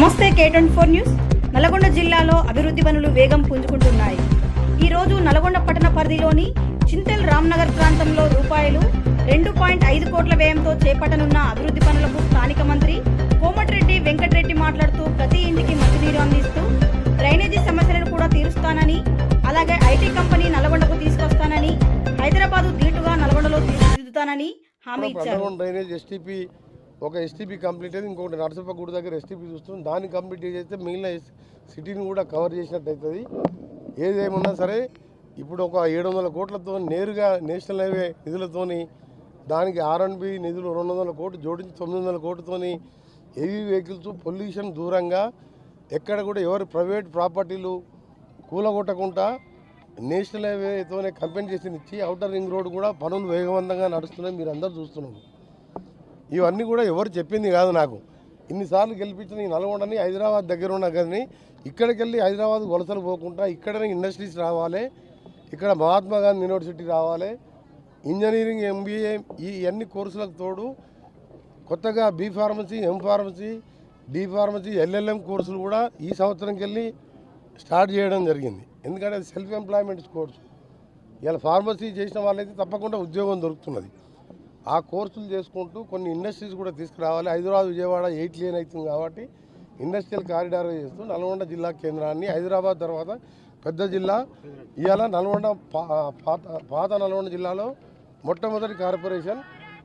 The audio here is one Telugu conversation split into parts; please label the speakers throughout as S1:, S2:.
S1: నమస్తే K twenty four news. Nalgonda జిల్లాలో అభివృద్ధి పనులు వేగం పుంజుకుంటున్నాయి. ఈ రోజు నల్గొండ పట్టణ పరిధిలోని చింతల్ రామ్నగర్ ప్రాంతంలో రూపాయలు రెండు పాయింట్ ఐదు కోట్ల వ్యయంతో చేపట్టనున్న అభివృద్ధి పనులకు స్థానిక మంత్రి కోమటిరెడ్డి వెంకటరెడ్డి మాట్లాడుతూ ప్రతి ఇంటికి మంచినీరు అందిస్తూ డ్రైనేజీ సమస్యలను కూడా తీరుస్తానని అలాగే ఐటీ కంపెనీ నల్గొండకు తీసుకొస్తానని హైదరాబాదు ధీటుగా నల్గొండలో తీర్చిదిద్దుతానని హామీ ఇచ్చారు.
S2: ఒక ఎస్టీపీ కంప్లీట్ అయింది ఇంకొకటి నరసప్ప గుడి దగ్గర ఎస్టీపీ చూస్తుంది దాన్ని కంప్లీట్ చేస్తే మిగిలిన సిటీని కూడా కవర్ చేసినట్టు అవుతుంది ఏదేమన్నా సరే ఇప్పుడు ఒక ఏడు వందల కోట్లతో నేరుగా నేషనల్ హైవే నిధులతోని దానికి ఆర్ఎన్బి నిధులు రెండు వందల కోట్లు జోడించి తొమ్మిది వందల కోట్లతోని హెవీ వెహికల్స్ పొల్యూషన్ దూరంగా ఎక్కడ కూడా ఎవరు ప్రైవేట్ ప్రాపర్టీలు కూలగొట్టకుండా నేషనల్ హైవేతోనే కంపెనీ కంపెన్సేషన్ ఇచ్చి అవుటర్ రింగ్ రోడ్ కూడా పనులు వేగవంతంగా నడుస్తున్నాయి మీరు అందరు చూస్తున్నారు. ఇవన్నీ కూడా ఎవరు చెప్పింది కాదు నాకు. ఇన్నిసార్లు గెలిపించిన ఈ నల్గొండని హైదరాబాద్ దగ్గర ఉన్న కానీ ఇక్కడికి వెళ్ళి హైదరాబాద్ వలసలు పోకుండా ఇక్కడనే ఇండస్ట్రీస్ రావాలి. ఇక్కడ మహాత్మా గాంధీ యూనివర్సిటీ రావాలి. ఇంజనీరింగ్ ఎంబీఏ ఈ అన్ని కోర్సులకు తోడు కొత్తగా B pharmacy M pharmacy D pharmacy LLM కోర్సులు కూడా ఈ సంవత్సరంకి వెళ్ళి స్టార్ట్ చేయడం జరిగింది. ఎందుకంటే అది సెల్ఫ్ ఎంప్లాయ్మెంట్ కోర్సు. ఇలా ఫార్మసీ చేసిన వాళ్ళైతే తప్పకుండా ఉద్యోగం దొరుకుతున్నది. ఆ కోర్సులు చేసుకుంటూ కొన్ని ఇండస్ట్రీస్ కూడా తీసుకురావాలి. హైదరాబాద్ విజయవాడ ఎయిట్ లేన్ అవుతుంది కాబట్టి ఇండస్ట్రియల్ కారిడార్ చేస్తూ నల్గొండ జిల్లా కేంద్రాన్ని హైదరాబాద్ తర్వాత పెద్ద జిల్లా ఇవాళ నల్గొండ పా- పాత పాత నల్గొండ జిల్లాలో మొట్టమొదటి కార్పొరేషన్.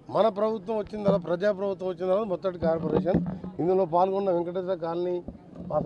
S2: మన ప్రభుత్వం వచ్చిన తర్వాత ప్రజా ప్రభుత్వం వచ్చిన తర్వాత మొదటి కార్పొరేషన్. ఇందులో పాల్గొన్న వెంకటేశ్వర కాలనీ